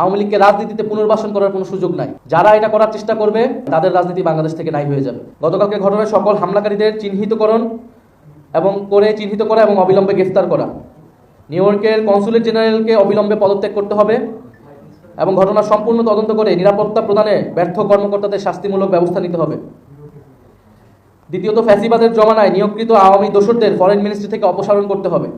আওয়ামী লীগকে রাজনীতিতে পুনর্বাসন করার কোনো সুযোগ নাই। যারা এটা করার চেষ্টা করবে, তাদের রাজনীতি বাংলাদেশ থেকে নাই হয়ে যাবে। গতকালকে ঘটনায় সকল হামলাকারীদের চিহ্নিতকরণ এবং করে চিহ্নিত করা এবং অবিলম্বে গ্রেফতার করা। নিউ ইয়র্কের কনসুলেট জেনারেলকে অবিলম্বে পদত্যাগ করতে হবে এবং ঘটনা সম্পূর্ণ তদন্ত করে নিরাপত্তা প্রদানে ব্যর্থ কর্মকর্তাদের শাস্তিমূলক ব্যবস্থা নিতে হবে। দ্বিতীয়ত, ফ্যাসিবাদের জমানায় নিয়োগকৃত আওয়ামী দোসরদের ফরেন মিনিস্ট্রি থেকে অপসারণ করতে হবে।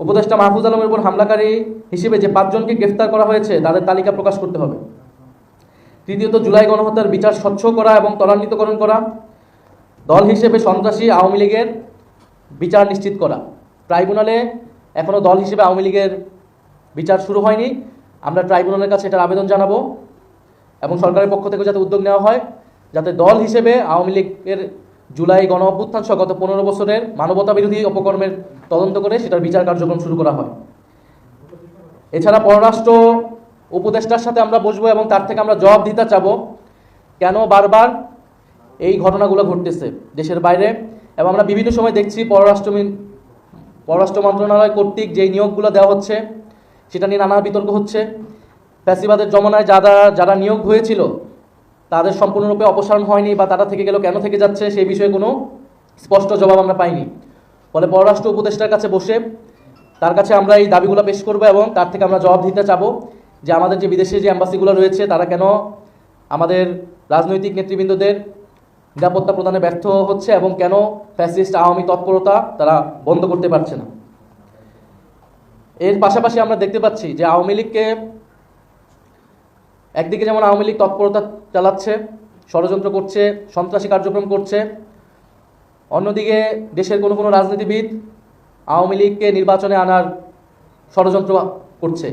উপদেষ্টা মাহফুজ আলমের উপর হামলাকারী হিসেবে যে পাঁচজনকে গ্রেফতার করা হয়েছে, তাদের তালিকা প্রকাশ করতে হবে। তৃতীয়ত, জুলাই গণহত্যার বিচার স্বচ্ছ করা এবং ত্বরান্বিতকরণ করা, দল হিসেবে সন্ত্রাসী আওয়ামী লীগের বিচার নিশ্চিত করা। ট্রাইব্যুনালে এখনও দল হিসেবে আওয়ামী লীগের বিচার শুরু হয়নি। আমরা ট্রাইব্যুনালের কাছে এটার আবেদন জানাব এবং সরকারের পক্ষ থেকে যাতে উদ্যোগ নেওয়া হয়, যাতে দল হিসেবে আওয়ামী লীগের জুলাই গণ অভ্যুত্থান সহ গত পনেরো বছরের মানবতা বিরোধী অপকর্মের তদন্ত করে সেটার বিচার কার্যক্রম শুরু করা হয়। এছাড়া পররাষ্ট্র উপদেষ্টার সাথে আমরা বসবো এবং তার থেকে আমরা জবাব দিতে চাবো কেন বারবার এই ঘটনাগুলো ঘটতেছে দেশের বাইরে। এবং আমরা বিভিন্ন সময় দেখছি পররাষ্ট্র পররাষ্ট্র মন্ত্রণালয় কর্তৃক যেই নিয়োগগুলো দেওয়া হচ্ছে, সেটা নিয়ে নানা বিতর্ক হচ্ছে। ফ্যাসিবাদের জমানায় যারা যারা নিয়োগ হয়েছিল তাদের সম্পূর্ণরূপে অপসারণ হয়নি বা তারা থেকে গেল কেন থেকে যাচ্ছে সেই বিষয়ে কোনো স্পষ্ট জবাব আমরা পাইনি। ফলে পররাষ্ট্র উপদেষ্টার কাছে বসে তার কাছে আমরা এই দাবিগুলো পেশ করব এবং তার থেকে আমরা জবাব দিতে চাবো যে আমাদের যে বিদেশে যে অ্যাম্বাসিগুলো রয়েছে, তারা কেন আমাদের রাজনৈতিক নেতৃবৃন্দদের নিরাপত্তা প্রদানে ব্যর্থ হচ্ছে এবং কেন ফ্যাসিস্ট আওয়ামী তৎপরতা তারা বন্ধ করতে পারছে না। এর পাশাপাশি আমরা দেখতে পাচ্ছি যে আওয়ামী লীগকে একদিকে যেমন আওয়ামী লীগ তৎপরতা চালাচ্ছে, ষড়যন্ত্র করছে, সন্ত্রাসী কার্যক্রম করছে, অন্যদিকে দেশের কোনো কোনো রাজনীতিবিদ আওয়ামী লীগকে নির্বাচনে আনার ষড়যন্ত্র করছে।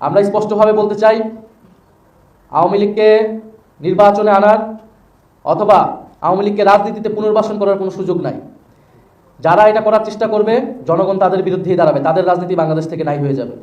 আমরা স্পষ্টভাবে বলতে চাই, আওয়ামী লীগকে নির্বাচনে আনার অথবা আওয়ামী লীগকে রাজনীতিতে পুনর্বাসন করার কোনো সুযোগ নাই। যারা এটা করার চেষ্টা করবে, জনগণ তাদের বিরুদ্ধেই দাঁড়াবে, তাদের রাজনীতি বাংলাদেশ থেকে নাই হয়ে যাবে।